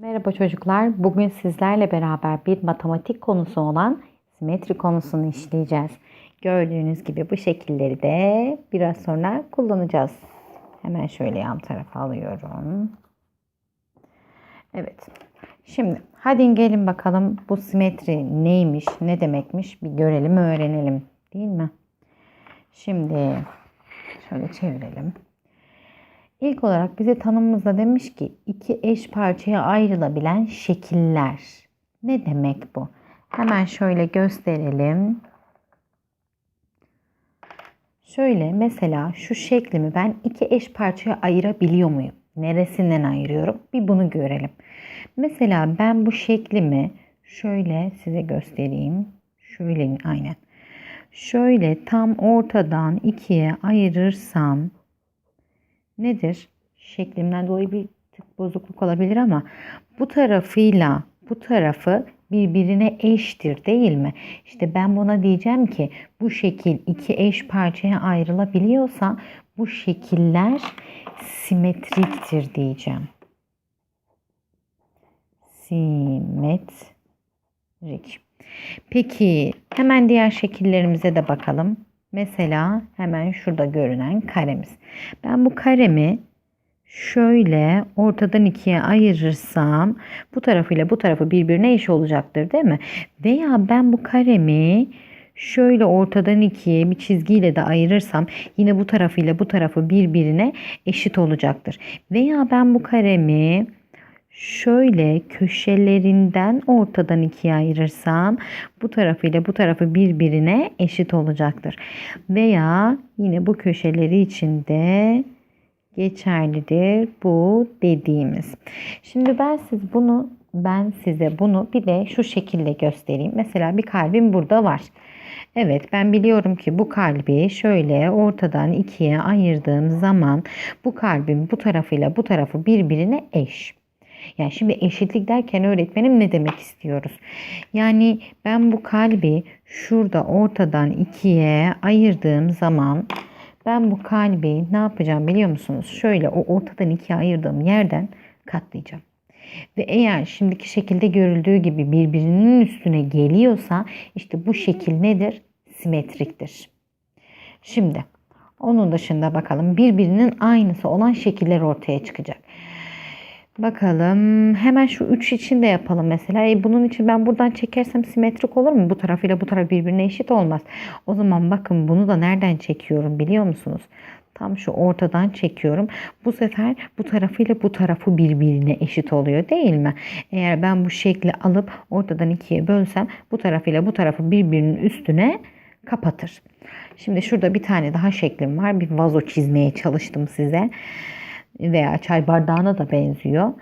Merhaba çocuklar. Bugün sizlerle beraber bir matematik konusu olan simetri konusunu işleyeceğiz. Gördüğünüz gibi bu şekilleri de biraz sonra kullanacağız. Hemen şöyle yan tarafa alıyorum. Evet. Şimdi hadi gelin bakalım bu simetri neymiş, ne demekmiş bir görelim, öğrenelim. Değil mi? Şimdi şöyle çevirelim. İlk olarak bize tanımımızda demiş ki iki eş parçaya ayrılabilen şekiller. Ne demek bu? Hemen şöyle gösterelim. Şöyle mesela şu şeklimi ben iki eş parçaya ayırabiliyor muyum? Neresinden ayırıyorum? Bir bunu görelim. Mesela ben bu şeklimi şöyle size göstereyim. Şöyle aynen. Şöyle tam ortadan ikiye ayırırsam nedir? Şeklimden dolayı bir tık bozukluk olabilir ama bu tarafıyla bu tarafı birbirine eştir değil mi? İşte ben buna diyeceğim ki bu şekil iki eş parçaya ayrılabiliyorsa bu şekiller simetriktir diyeceğim. Simetrik. Peki hemen diğer şekillerimize de bakalım. Mesela hemen şurada görünen karemiz. Ben bu karemi şöyle ortadan ikiye ayırırsam bu tarafıyla bu tarafı birbirine eş olacaktır değil mi? Veya ben bu karemi şöyle ortadan ikiye bir çizgiyle de ayırırsam yine bu tarafıyla bu tarafı birbirine eşit olacaktır. Veya ben bu karemi şöyle köşelerinden ortadan ikiye ayırırsam bu tarafıyla bu tarafı birbirine eşit olacaktır. Veya yine bu köşeleri içinde geçerlidir bu dediğimiz. Şimdi ben siz bunu ben size bunu bir de şu şekilde göstereyim. Mesela bir kalbim burada var. Evet ben biliyorum ki bu kalbi şöyle ortadan ikiye ayırdığım zaman bu kalbin bu tarafıyla bu tarafı birbirine eş. Yani şimdi eşitlik derken öğretmenim ne demek istiyoruz? Yani ben bu kalbi şurada ortadan ikiye ayırdığım zaman ben bu kalbi ne yapacağım biliyor musunuz? Şöyle o ortadan ikiye ayırdığım yerden katlayacağım. Ve eğer şimdiki şekilde görüldüğü gibi birbirinin üstüne geliyorsa işte bu şekil nedir? Simetriktir. Şimdi onun dışında bakalım birbirinin aynısı olan şekiller ortaya çıkacak. Bakalım hemen şu 3 için de yapalım mesela. E bunun için ben buradan çekersem simetrik olur mu? Bu tarafıyla bu taraf birbirine eşit olmaz. O zaman bakın bunu da nereden çekiyorum biliyor musunuz? Tam şu ortadan çekiyorum. Bu sefer bu tarafıyla bu tarafı birbirine eşit oluyor değil mi? Eğer ben bu şekli alıp ortadan ikiye bölsem bu tarafıyla bu tarafı birbirinin üstüne kapatır. Şimdi şurada bir tane daha şeklim var. Bir vazo çizmeye çalıştım size veya çay bardağına da benziyor.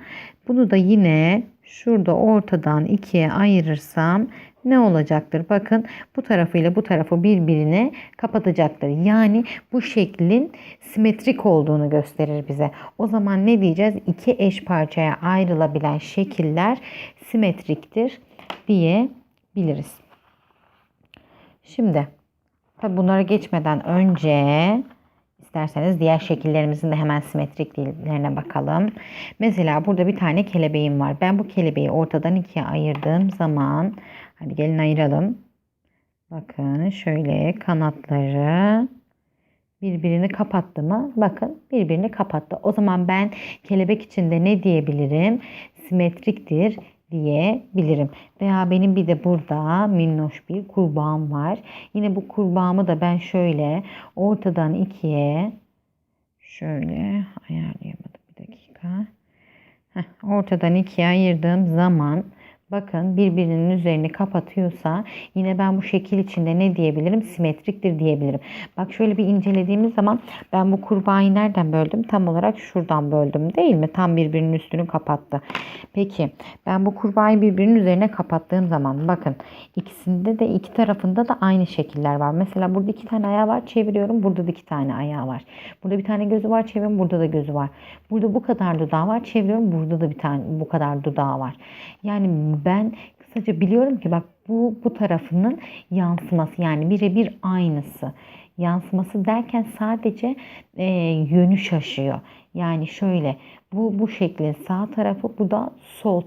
Bunu da yine şurada ortadan ikiye ayırırsam ne olacaktır? Bakın bu tarafıyla bu tarafı birbirine kapatacaktır. Yani bu şeklin simetrik olduğunu gösterir bize. O zaman ne diyeceğiz? İki eş parçaya ayrılabilen şekiller simetriktir diyebiliriz. Şimdi tabi bunlara geçmeden önce İsterseniz diğer şekillerimizin de hemen simetriklerine bakalım. Mesela burada bir tane kelebeğim var. Ben bu kelebeği ortadan ikiye ayırdığım zaman hadi gelin ayıralım. Bakın şöyle kanatları birbirini kapattı mı? Bakın birbirini kapattı. O zaman ben kelebek içinde ne diyebilirim? Simetriktir diyebilirim. Veya benim bir de burada minnoş bir kurbağam var. Yine bu kurbağamı da ben şöyle ortadan ikiye şöyle ayarlayamadım bir dakika. Heh, ortadan ikiye ayırdığım zaman bakın birbirinin üzerini kapatıyorsa yine ben bu şekil içinde ne diyebilirim? Simetriktir diyebilirim. Bak şöyle bir incelediğimiz zaman ben bu kurbağayı nereden böldüm? Tam olarak şuradan böldüm değil mi? Tam birbirinin üstünü kapattı. Peki ben bu kurbağayı birbirinin üzerine kapattığım zaman bakın ikisinde de iki tarafında da aynı şekiller var. Mesela burada iki tane ayağı var çeviriyorum. Burada da iki tane ayağı var. Burada bir tane gözü var çeviriyorum. Burada da gözü var. Burada bu kadar dudağı var çeviriyorum. Burada da bir tane bu kadar dudağı var. Yani ben kısaca biliyorum ki bak bu bu tarafının yansıması yani birebir aynısı. Yansıması derken sadece e, yönü şaşıyor. Yani şöyle bu bu şeklin sağ tarafı bu da sol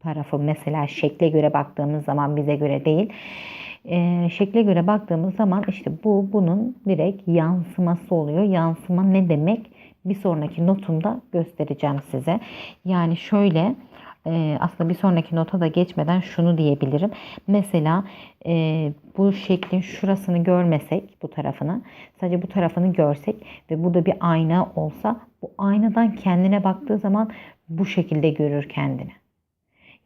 tarafı mesela şekle göre baktığımız zaman bize göre değil. E, şekle göre baktığımız zaman işte bu bunun direkt yansıması oluyor. Yansıma ne demek? Bir sonraki notumda göstereceğim size. Yani şöyle e, aslında bir sonraki nota da geçmeden şunu diyebilirim. Mesela e, bu şeklin şurasını görmesek bu tarafını sadece bu tarafını görsek ve burada bir ayna olsa bu aynadan kendine baktığı zaman bu şekilde görür kendini.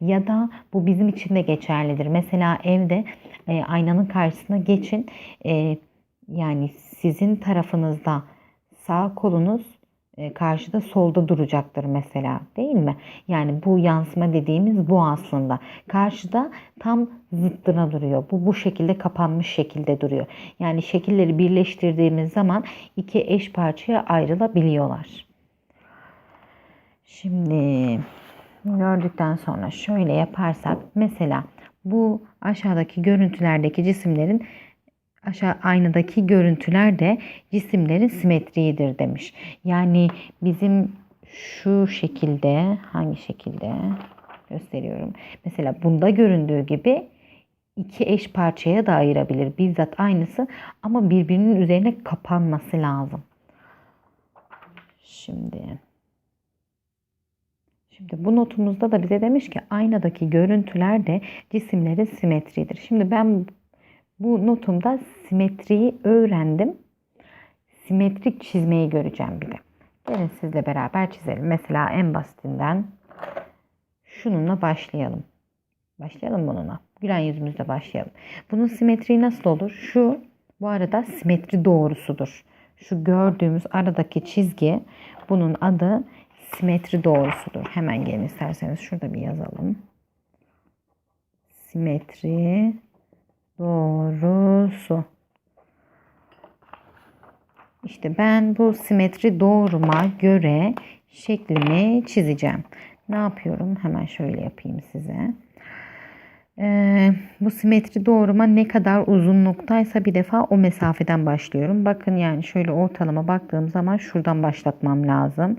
Ya da bu bizim için de geçerlidir. Mesela evde e, aynanın karşısına geçin. E, yani sizin tarafınızda sağ kolunuz karşıda solda duracaktır mesela değil mi? Yani bu yansıma dediğimiz bu aslında. Karşıda tam zıttına duruyor. Bu bu şekilde kapanmış şekilde duruyor. Yani şekilleri birleştirdiğimiz zaman iki eş parçaya ayrılabiliyorlar. Şimdi gördükten sonra şöyle yaparsak mesela bu aşağıdaki görüntülerdeki cisimlerin aşağı aynadaki görüntüler de cisimlerin simetriğidir demiş. Yani bizim şu şekilde hangi şekilde gösteriyorum. Mesela bunda göründüğü gibi iki eş parçaya da ayırabilir. Bizzat aynısı ama birbirinin üzerine kapanması lazım. Şimdi Şimdi bu notumuzda da bize demiş ki aynadaki görüntüler de cisimlerin simetridir. Şimdi ben bu notumda simetriyi öğrendim. Simetrik çizmeyi göreceğim bir de. Gelin sizle beraber çizelim. Mesela en basitinden şununla başlayalım. Başlayalım bununla. Gülen yüzümüzle başlayalım. Bunun simetriği nasıl olur? Şu bu arada simetri doğrusudur. Şu gördüğümüz aradaki çizgi bunun adı simetri doğrusudur. Hemen gelin isterseniz şurada bir yazalım. Simetri doğrusu. İşte ben bu simetri doğruma göre şeklimi çizeceğim. Ne yapıyorum? Hemen şöyle yapayım size. Ee, bu simetri doğruma ne kadar uzun noktaysa bir defa o mesafeden başlıyorum. Bakın yani şöyle ortalama baktığım zaman şuradan başlatmam lazım.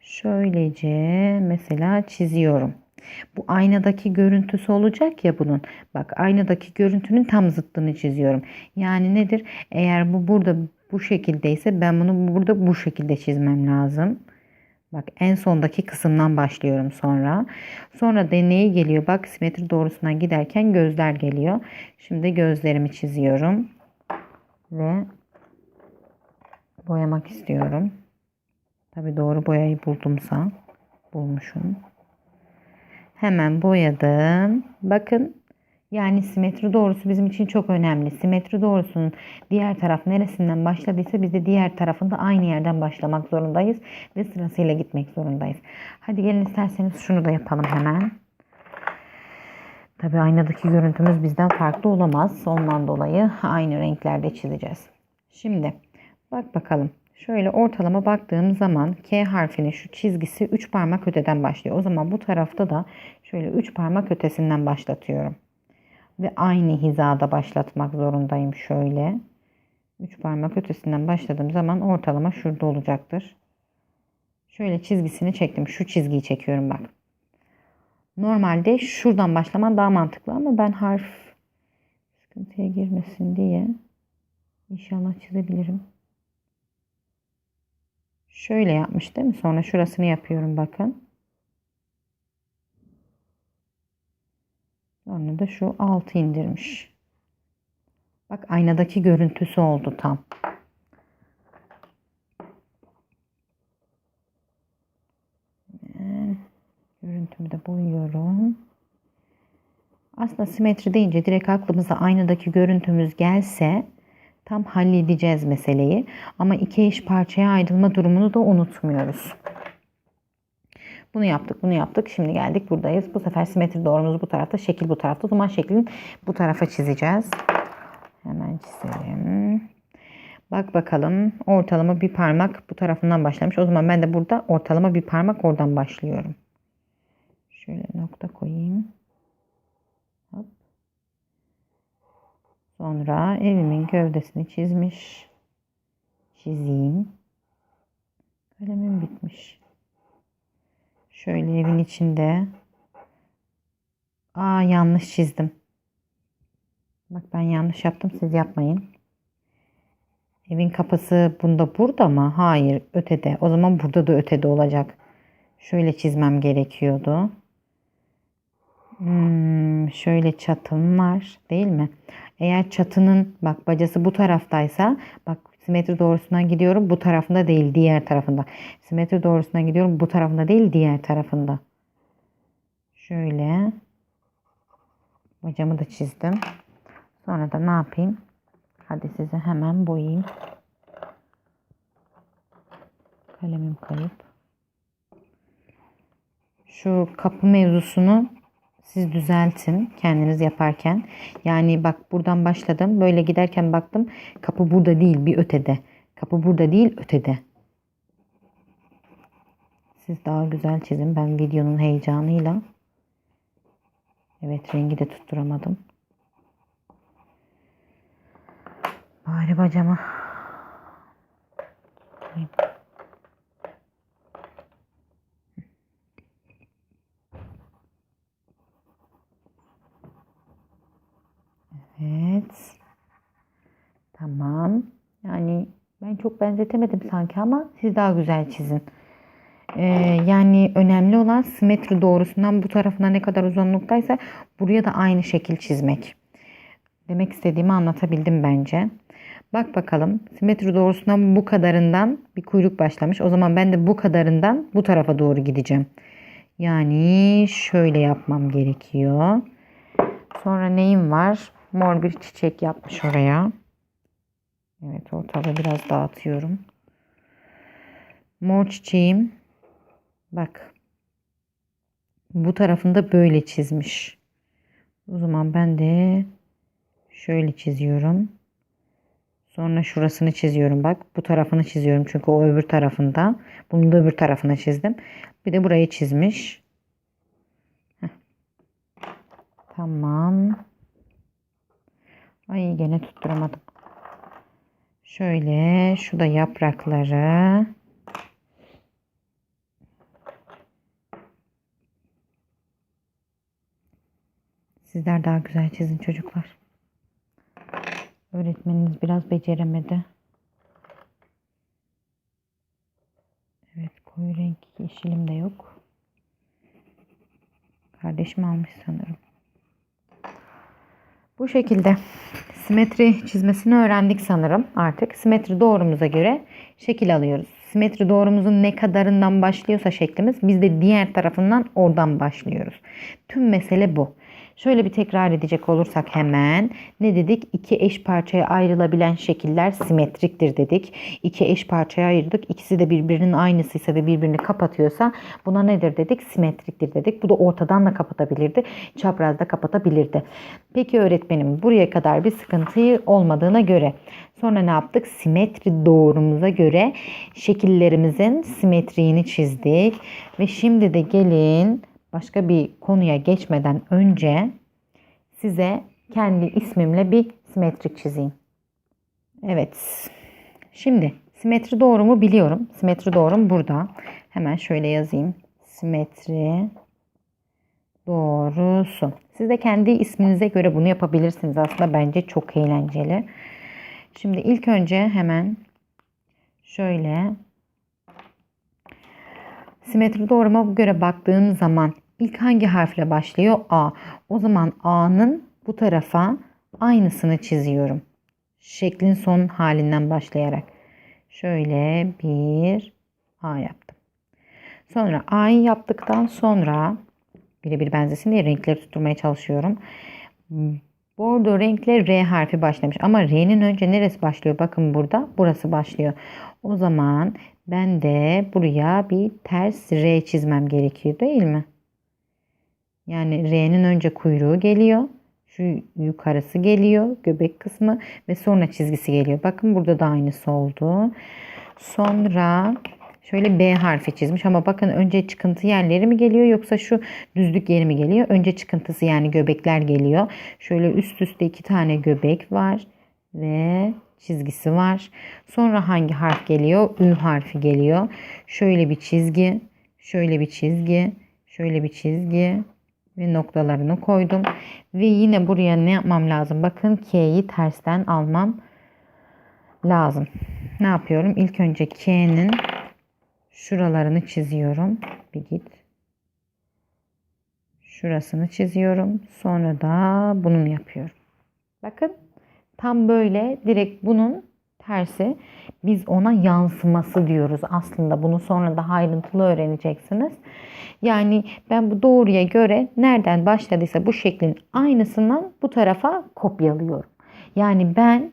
Şöylece mesela çiziyorum. Bu aynadaki görüntüsü olacak ya bunun. Bak aynadaki görüntünün tam zıttını çiziyorum. Yani nedir? Eğer bu burada bu şekildeyse ben bunu burada bu şekilde çizmem lazım. Bak en sondaki kısımdan başlıyorum sonra. Sonra deneyi geliyor. Bak simetri doğrusundan giderken gözler geliyor. Şimdi gözlerimi çiziyorum. Ve boyamak istiyorum. Tabi doğru boyayı buldumsa bulmuşum. Hemen boyadım. Bakın yani simetri doğrusu bizim için çok önemli. Simetri doğrusunun diğer taraf neresinden başladıysa biz de diğer tarafında aynı yerden başlamak zorundayız. Ve sırasıyla gitmek zorundayız. Hadi gelin isterseniz şunu da yapalım hemen. Tabi aynadaki görüntümüz bizden farklı olamaz. Ondan dolayı aynı renklerde çizeceğiz. Şimdi bak bakalım. Şöyle ortalama baktığım zaman K harfinin şu çizgisi 3 parmak öteden başlıyor. O zaman bu tarafta da şöyle 3 parmak ötesinden başlatıyorum. Ve aynı hizada başlatmak zorundayım şöyle. 3 parmak ötesinden başladığım zaman ortalama şurada olacaktır. Şöyle çizgisini çektim. Şu çizgiyi çekiyorum bak. Normalde şuradan başlaman daha mantıklı ama ben harf sıkıntıya girmesin diye inşallah çizebilirim. Şöyle yapmış değil mi? Sonra şurasını yapıyorum bakın. Sonra da şu altı indirmiş. Bak aynadaki görüntüsü oldu tam. Görüntümü de boyuyorum. Aslında simetri deyince direkt aklımıza aynadaki görüntümüz gelse tam halledeceğiz meseleyi. Ama iki eş parçaya ayrılma durumunu da unutmuyoruz. Bunu yaptık, bunu yaptık. Şimdi geldik buradayız. Bu sefer simetri doğrumuz bu tarafta, şekil bu tarafta. O zaman şeklin bu tarafa çizeceğiz. Hemen çizelim. Bak bakalım ortalama bir parmak bu tarafından başlamış. O zaman ben de burada ortalama bir parmak oradan başlıyorum. Şöyle nokta koyayım. Sonra evimin gövdesini çizmiş. çizeyim. Kalemim bitmiş. Şöyle evin içinde. Aa yanlış çizdim. Bak ben yanlış yaptım siz yapmayın. Evin kapısı bunda burada mı? Hayır ötede. O zaman burada da ötede olacak. Şöyle çizmem gerekiyordu. Hmm, şöyle çatım var değil mi? Eğer çatının bak bacası bu taraftaysa bak simetri doğrusundan gidiyorum bu tarafında değil diğer tarafında. Simetri doğrusundan gidiyorum bu tarafında değil diğer tarafında. Şöyle bacamı da çizdim. Sonra da ne yapayım? Hadi size hemen boyayayım. Kalemim kayıp. Şu kapı mevzusunu siz düzeltin kendiniz yaparken. Yani bak buradan başladım. Böyle giderken baktım kapı burada değil bir ötede. Kapı burada değil ötede. Siz daha güzel çizin. Ben videonun heyecanıyla. Evet rengi de tutturamadım. Bari bacama. Evet. Tamam. Yani ben çok benzetemedim sanki ama siz daha güzel çizin. Ee, yani önemli olan simetri doğrusundan bu tarafına ne kadar uzunluktaysa buraya da aynı şekil çizmek. Demek istediğimi anlatabildim bence. Bak bakalım simetri doğrusundan bu kadarından bir kuyruk başlamış. O zaman ben de bu kadarından bu tarafa doğru gideceğim. Yani şöyle yapmam gerekiyor. Sonra neyim var? Mor bir çiçek yapmış oraya. Evet ortada biraz dağıtıyorum. Mor çiçeğim. Bak. Bu tarafında böyle çizmiş. O zaman ben de şöyle çiziyorum. Sonra şurasını çiziyorum. Bak bu tarafını çiziyorum. Çünkü o öbür tarafında. Bunu da öbür tarafına çizdim. Bir de burayı çizmiş. Heh. Tamam. Ay gene tutturamadım. Şöyle şu da yaprakları. Sizler daha güzel çizin çocuklar. Öğretmeniniz biraz beceremedi. Evet koyu renk yeşilim de yok. Kardeşim almış sanırım. Bu şekilde simetri çizmesini öğrendik sanırım artık. Simetri doğrumuza göre şekil alıyoruz. Simetri doğrumuzun ne kadarından başlıyorsa şeklimiz biz de diğer tarafından oradan başlıyoruz. Tüm mesele bu. Şöyle bir tekrar edecek olursak hemen ne dedik? İki eş parçaya ayrılabilen şekiller simetriktir dedik. İki eş parçaya ayırdık. İkisi de birbirinin aynısıysa ve birbirini kapatıyorsa buna nedir dedik? Simetriktir dedik. Bu da ortadan da kapatabilirdi. Çaprazda kapatabilirdi. Peki öğretmenim buraya kadar bir sıkıntı olmadığına göre sonra ne yaptık? Simetri doğrumuza göre şekillerimizin simetriğini çizdik. Ve şimdi de gelin başka bir konuya geçmeden önce size kendi ismimle bir simetrik çizeyim. Evet. Şimdi simetri doğrumu biliyorum. Simetri doğrum burada. Hemen şöyle yazayım. Simetri doğrusu. Siz de kendi isminize göre bunu yapabilirsiniz. Aslında bence çok eğlenceli. Şimdi ilk önce hemen şöyle simetri doğruma göre baktığım zaman ilk hangi harfle başlıyor? A. O zaman A'nın bu tarafa aynısını çiziyorum. Şeklin son halinden başlayarak. Şöyle bir A yaptım. Sonra A'yı yaptıktan sonra birebir benzesin diye renkleri tutturmaya çalışıyorum. Bordo renkle R harfi başlamış. Ama R'nin önce neresi başlıyor? Bakın burada. Burası başlıyor. O zaman ben de buraya bir ters R çizmem gerekiyor değil mi? Yani R'nin önce kuyruğu geliyor. Şu yukarısı geliyor. Göbek kısmı ve sonra çizgisi geliyor. Bakın burada da aynısı oldu. Sonra şöyle B harfi çizmiş ama bakın önce çıkıntı yerleri mi geliyor yoksa şu düzlük yeri mi geliyor? Önce çıkıntısı yani göbekler geliyor. Şöyle üst üste iki tane göbek var ve çizgisi var. Sonra hangi harf geliyor? Ü harfi geliyor. Şöyle bir çizgi, şöyle bir çizgi, şöyle bir çizgi ve noktalarını koydum. Ve yine buraya ne yapmam lazım? Bakın K'yi tersten almam lazım. Ne yapıyorum? İlk önce K'nin şuralarını çiziyorum. Bir git. Şurasını çiziyorum. Sonra da bunun yapıyorum. Bakın tam böyle direkt bunun tersi. Biz ona yansıması diyoruz aslında. Bunu sonra daha ayrıntılı öğreneceksiniz. Yani ben bu doğruya göre nereden başladıysa bu şeklin aynısından bu tarafa kopyalıyorum. Yani ben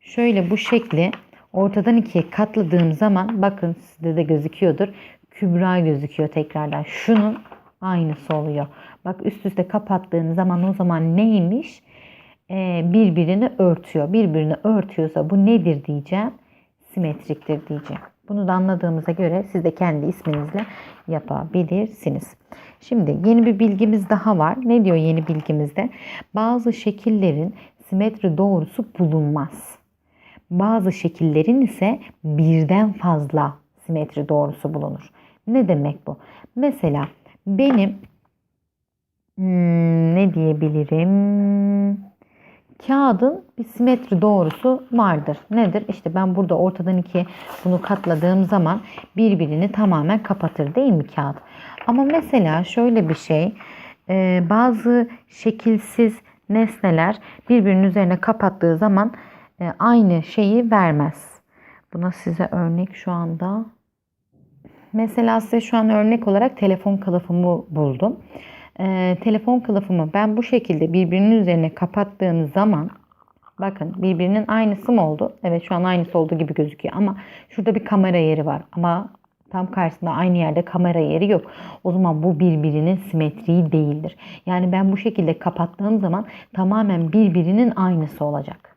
şöyle bu şekli ortadan ikiye katladığım zaman bakın sizde de gözüküyordur. Kübra gözüküyor tekrardan. Şunun aynısı oluyor. Bak üst üste kapattığın zaman o zaman neymiş? Ee, birbirini örtüyor. Birbirini örtüyorsa bu nedir diyeceğim. Simetriktir diyeceğim. Bunu da anladığımıza göre siz de kendi isminizle yapabilirsiniz. Şimdi yeni bir bilgimiz daha var. Ne diyor yeni bilgimizde? Bazı şekillerin simetri doğrusu bulunmaz. Bazı şekillerin ise birden fazla simetri doğrusu bulunur. Ne demek bu? Mesela benim hmm, ne diyebilirim? Kağıdın bir simetri doğrusu vardır. Nedir? İşte ben burada ortadan ikiye bunu katladığım zaman birbirini tamamen kapatır değil mi kağıt? Ama mesela şöyle bir şey e, bazı şekilsiz nesneler birbirinin üzerine kapattığı zaman e, aynı şeyi vermez. Buna size örnek şu anda Mesela size şu an örnek olarak telefon kılıfımı buldum. Ee, telefon kılıfımı ben bu şekilde birbirinin üzerine kapattığım zaman bakın birbirinin aynısı mı oldu? Evet şu an aynısı olduğu gibi gözüküyor ama şurada bir kamera yeri var ama tam karşısında aynı yerde kamera yeri yok. O zaman bu birbirinin simetriği değildir. Yani ben bu şekilde kapattığım zaman tamamen birbirinin aynısı olacak.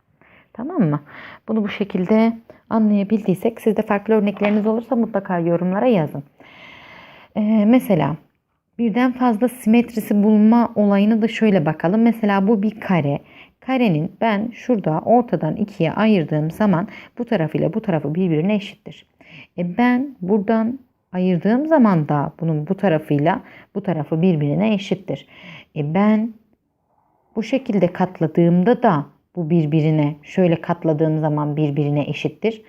Tamam mı? Bunu bu şekilde anlayabildiysek sizde farklı örnekleriniz olursa mutlaka yorumlara yazın. Ee, mesela birden fazla simetrisi bulma olayını da şöyle bakalım. Mesela bu bir kare. Karenin ben şurada ortadan ikiye ayırdığım zaman bu tarafıyla bu tarafı birbirine eşittir. E ben buradan ayırdığım zaman da bunun bu tarafıyla bu tarafı birbirine eşittir. E ben bu şekilde katladığımda da bu birbirine şöyle katladığım zaman birbirine eşittir.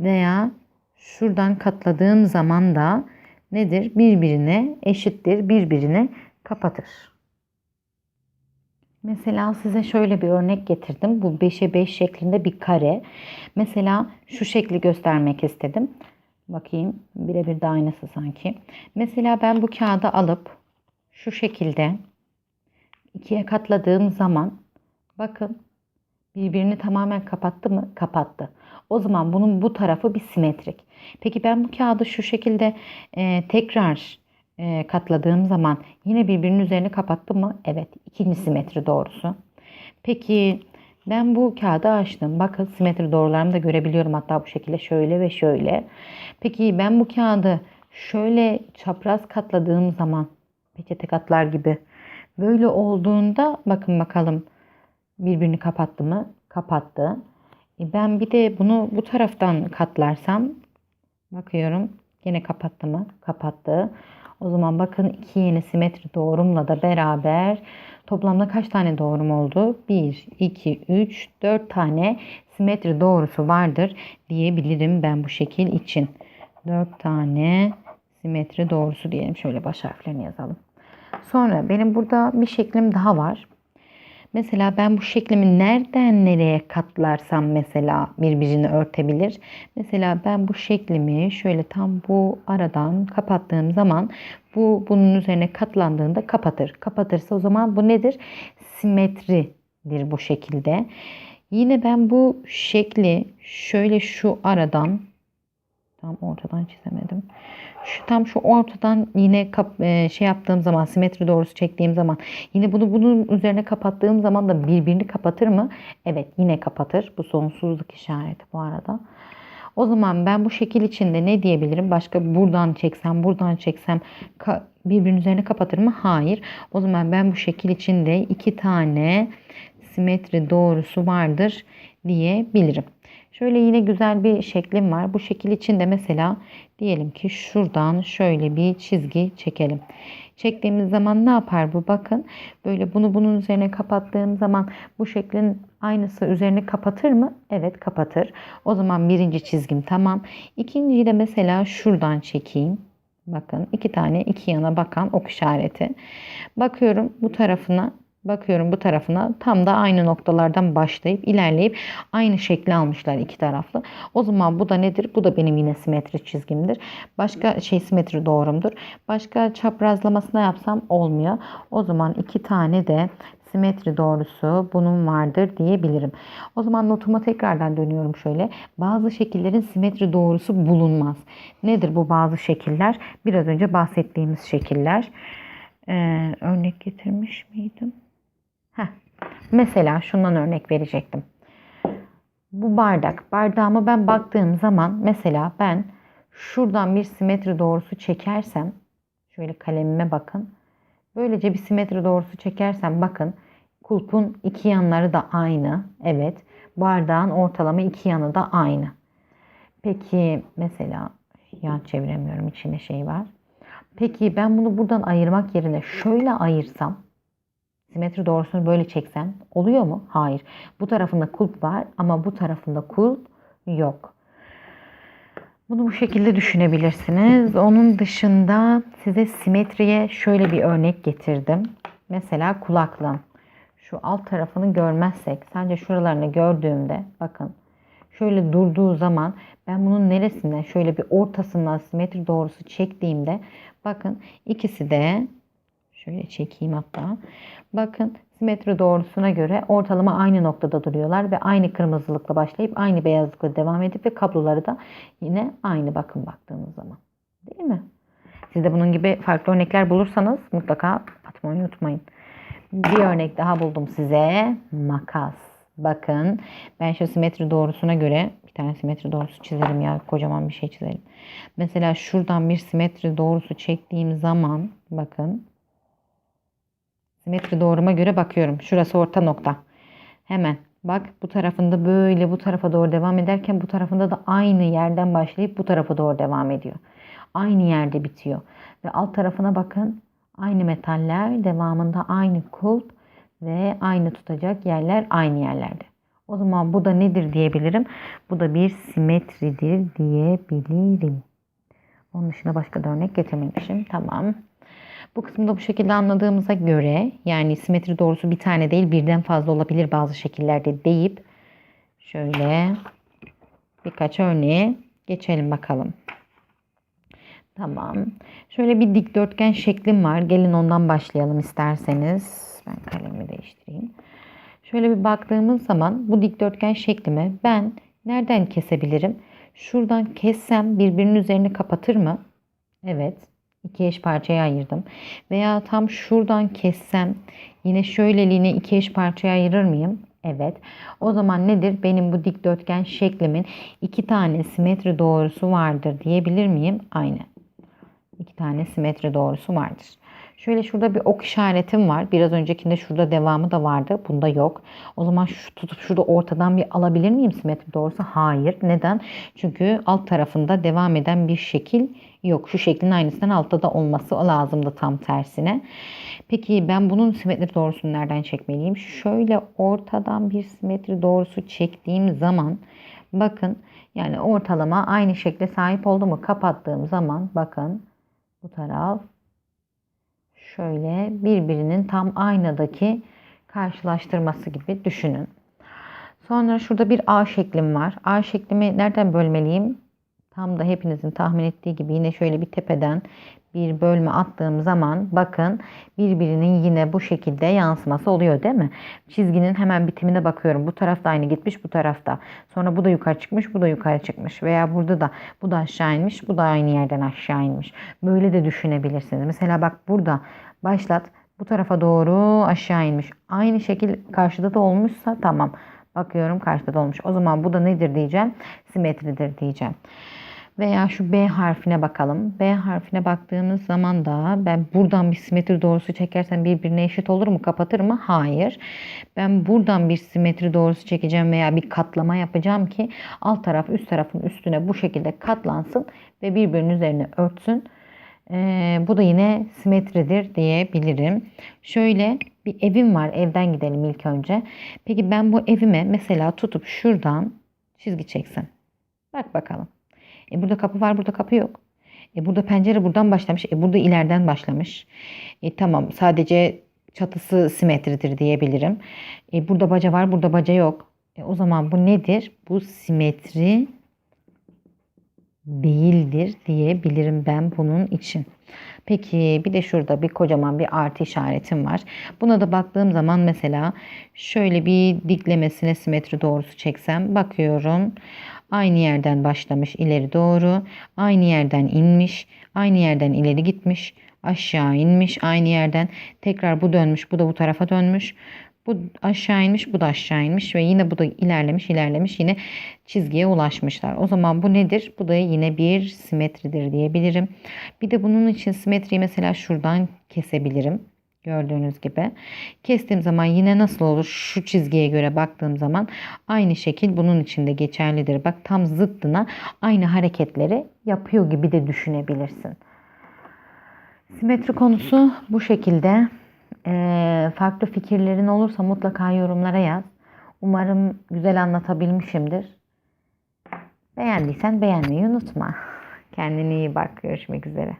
Veya şuradan katladığım zaman da nedir? Birbirine eşittir, birbirine kapatır. Mesela size şöyle bir örnek getirdim. Bu 5'e 5 şeklinde bir kare. Mesela şu şekli göstermek istedim. Bakayım birebir de aynısı sanki. Mesela ben bu kağıdı alıp şu şekilde ikiye katladığım zaman bakın birbirini tamamen kapattı mı? Kapattı. O zaman bunun bu tarafı bir simetrik. Peki ben bu kağıdı şu şekilde e, tekrar e, katladığım zaman yine birbirinin üzerine kapattı mı? Evet. ikinci simetri doğrusu. Peki ben bu kağıdı açtım. Bakın simetri doğrularımı da görebiliyorum. Hatta bu şekilde şöyle ve şöyle. Peki ben bu kağıdı şöyle çapraz katladığım zaman peçete katlar gibi böyle olduğunda bakın bakalım birbirini kapattı mı? Kapattı. E ben bir de bunu bu taraftan katlarsam bakıyorum yine kapattı mı? Kapattı. O zaman bakın iki yeni simetri doğrumla da beraber toplamda kaç tane doğrum oldu? 1, 2, 3, 4 tane simetri doğrusu vardır diyebilirim ben bu şekil için. 4 tane simetri doğrusu diyelim. Şöyle baş harflerini yazalım. Sonra benim burada bir şeklim daha var. Mesela ben bu şeklimi nereden nereye katlarsam mesela birbirini örtebilir. Mesela ben bu şeklimi şöyle tam bu aradan kapattığım zaman bu bunun üzerine katlandığında kapatır. Kapatırsa o zaman bu nedir? Simetridir bu şekilde. Yine ben bu şekli şöyle şu aradan tam ortadan çizemedim. Tam şu ortadan yine kap, e, şey yaptığım zaman simetri doğrusu çektiğim zaman yine bunu bunun üzerine kapattığım zaman da birbirini kapatır mı? Evet yine kapatır. Bu sonsuzluk işareti bu arada. O zaman ben bu şekil içinde ne diyebilirim? Başka buradan çeksem, buradan çeksem birbirinin üzerine kapatır mı? Hayır. O zaman ben bu şekil içinde iki tane simetri doğrusu vardır diyebilirim. Şöyle yine güzel bir şeklim var. Bu şekil için de mesela diyelim ki şuradan şöyle bir çizgi çekelim. Çektiğimiz zaman ne yapar bu? Bakın böyle bunu bunun üzerine kapattığım zaman bu şeklin aynısı üzerine kapatır mı? Evet kapatır. O zaman birinci çizgim tamam. İkinciyi de mesela şuradan çekeyim. Bakın iki tane iki yana bakan ok işareti. Bakıyorum bu tarafına bakıyorum bu tarafına tam da aynı noktalardan başlayıp ilerleyip aynı şekli almışlar iki taraflı. O zaman bu da nedir? Bu da benim yine simetri çizgimdir. Başka şey simetri doğrumdur. Başka çaprazlamasına yapsam olmuyor. O zaman iki tane de simetri doğrusu bunun vardır diyebilirim. O zaman notuma tekrardan dönüyorum şöyle. Bazı şekillerin simetri doğrusu bulunmaz. Nedir bu bazı şekiller? Biraz önce bahsettiğimiz şekiller. Ee, örnek getirmiş miydim? Heh. Mesela şundan örnek verecektim. Bu bardak. Bardağıma ben baktığım zaman mesela ben şuradan bir simetri doğrusu çekersem şöyle kalemime bakın. Böylece bir simetri doğrusu çekersem bakın kulpun iki yanları da aynı. Evet. Bardağın ortalama iki yanı da aynı. Peki mesela yan çeviremiyorum içinde şey var. Peki ben bunu buradan ayırmak yerine şöyle ayırsam simetri doğrusunu böyle çeksen oluyor mu? Hayır. Bu tarafında kulp var ama bu tarafında kulp yok. Bunu bu şekilde düşünebilirsiniz. Onun dışında size simetriye şöyle bir örnek getirdim. Mesela kulaklığın. Şu alt tarafını görmezsek, sadece şuralarını gördüğümde bakın şöyle durduğu zaman ben bunun neresinden şöyle bir ortasından simetri doğrusu çektiğimde bakın ikisi de şöyle çekeyim hatta. Bakın simetri doğrusuna göre ortalama aynı noktada duruyorlar ve aynı kırmızılıkla başlayıp aynı beyazlıkla devam edip ve kabloları da yine aynı bakın baktığınız zaman. Değil mi? Siz de bunun gibi farklı örnekler bulursanız mutlaka atmayı unutmayın. Bir örnek daha buldum size. Makas. Bakın ben şu simetri doğrusuna göre bir tane simetri doğrusu çizelim ya kocaman bir şey çizelim. Mesela şuradan bir simetri doğrusu çektiğim zaman bakın simetri doğruma göre bakıyorum. Şurası orta nokta. Hemen bak bu tarafında böyle bu tarafa doğru devam ederken bu tarafında da aynı yerden başlayıp bu tarafa doğru devam ediyor. Aynı yerde bitiyor. Ve alt tarafına bakın aynı metaller devamında aynı kulp ve aynı tutacak yerler aynı yerlerde. O zaman bu da nedir diyebilirim? Bu da bir simetridir diyebilirim. Onun dışında başka da örnek getirmemişim. Tamam. Bu kısmı da bu şekilde anladığımıza göre yani simetri doğrusu bir tane değil birden fazla olabilir bazı şekillerde deyip şöyle birkaç örneğe geçelim bakalım. Tamam. Şöyle bir dikdörtgen şeklim var. Gelin ondan başlayalım isterseniz. Ben kalemi değiştireyim. Şöyle bir baktığımız zaman bu dikdörtgen şeklimi ben nereden kesebilirim? Şuradan kessem birbirinin üzerini kapatır mı? Evet. İki eş parçaya ayırdım. Veya tam şuradan kessem yine şöyleliğine iki eş parçaya ayırır mıyım? Evet. O zaman nedir? Benim bu dikdörtgen şeklimin iki tane simetri doğrusu vardır diyebilir miyim? Aynı. İki tane simetri doğrusu vardır. Şöyle şurada bir ok işaretim var. Biraz öncekinde şurada devamı da vardı. Bunda yok. O zaman şu tutup şurada ortadan bir alabilir miyim simetri doğrusu? Hayır. Neden? Çünkü alt tarafında devam eden bir şekil yok. Şu şeklin aynısından altta da olması lazımdı tam tersine. Peki ben bunun simetri doğrusunu nereden çekmeliyim? Şöyle ortadan bir simetri doğrusu çektiğim zaman bakın yani ortalama aynı şekle sahip oldu mu kapattığım zaman bakın bu taraf şöyle birbirinin tam aynadaki karşılaştırması gibi düşünün. Sonra şurada bir A şeklim var. A şeklimi nereden bölmeliyim? Tam da hepinizin tahmin ettiği gibi yine şöyle bir tepeden bir bölme attığım zaman bakın birbirinin yine bu şekilde yansıması oluyor değil mi? Çizginin hemen bitimine bakıyorum. Bu tarafta aynı gitmiş bu tarafta. Sonra bu da yukarı çıkmış bu da yukarı çıkmış. Veya burada da bu da aşağı inmiş bu da aynı yerden aşağı inmiş. Böyle de düşünebilirsiniz. Mesela bak burada başlat bu tarafa doğru aşağı inmiş. Aynı şekil karşıda da olmuşsa tamam. Bakıyorum karşıda da olmuş. O zaman bu da nedir diyeceğim? Simetridir diyeceğim. Veya şu B harfine bakalım. B harfine baktığımız zaman da ben buradan bir simetri doğrusu çekersem birbirine eşit olur mu? Kapatır mı? Hayır. Ben buradan bir simetri doğrusu çekeceğim veya bir katlama yapacağım ki alt taraf üst tarafın üstüne bu şekilde katlansın ve birbirinin üzerine örtsün. Ee, bu da yine simetridir diyebilirim. Şöyle bir evim var. Evden gidelim ilk önce. Peki ben bu evime mesela tutup şuradan çizgi çeksem. Bak bakalım. E burada kapı var, burada kapı yok. E burada pencere buradan başlamış. E burada ileriden başlamış. E tamam sadece çatısı simetridir diyebilirim. E burada baca var, burada baca yok. E o zaman bu nedir? Bu simetri değildir diyebilirim ben bunun için. Peki bir de şurada bir kocaman bir artı işaretim var. Buna da baktığım zaman mesela şöyle bir diklemesine simetri doğrusu çeksem bakıyorum. Aynı yerden başlamış ileri doğru. Aynı yerden inmiş. Aynı yerden ileri gitmiş. Aşağı inmiş. Aynı yerden tekrar bu dönmüş. Bu da bu tarafa dönmüş. Bu aşağı inmiş, bu da aşağı inmiş ve yine bu da ilerlemiş, ilerlemiş. Yine çizgiye ulaşmışlar. O zaman bu nedir? Bu da yine bir simetridir diyebilirim. Bir de bunun için simetriyi mesela şuradan kesebilirim. Gördüğünüz gibi. Kestiğim zaman yine nasıl olur? Şu çizgiye göre baktığım zaman aynı şekil bunun için de geçerlidir. Bak tam zıttına aynı hareketleri yapıyor gibi de düşünebilirsin. Simetri konusu bu şekilde. Ee, farklı fikirlerin olursa mutlaka yorumlara yaz. Umarım güzel anlatabilmişimdir. Beğendiysen beğenmeyi unutma. Kendine iyi bak. Görüşmek üzere.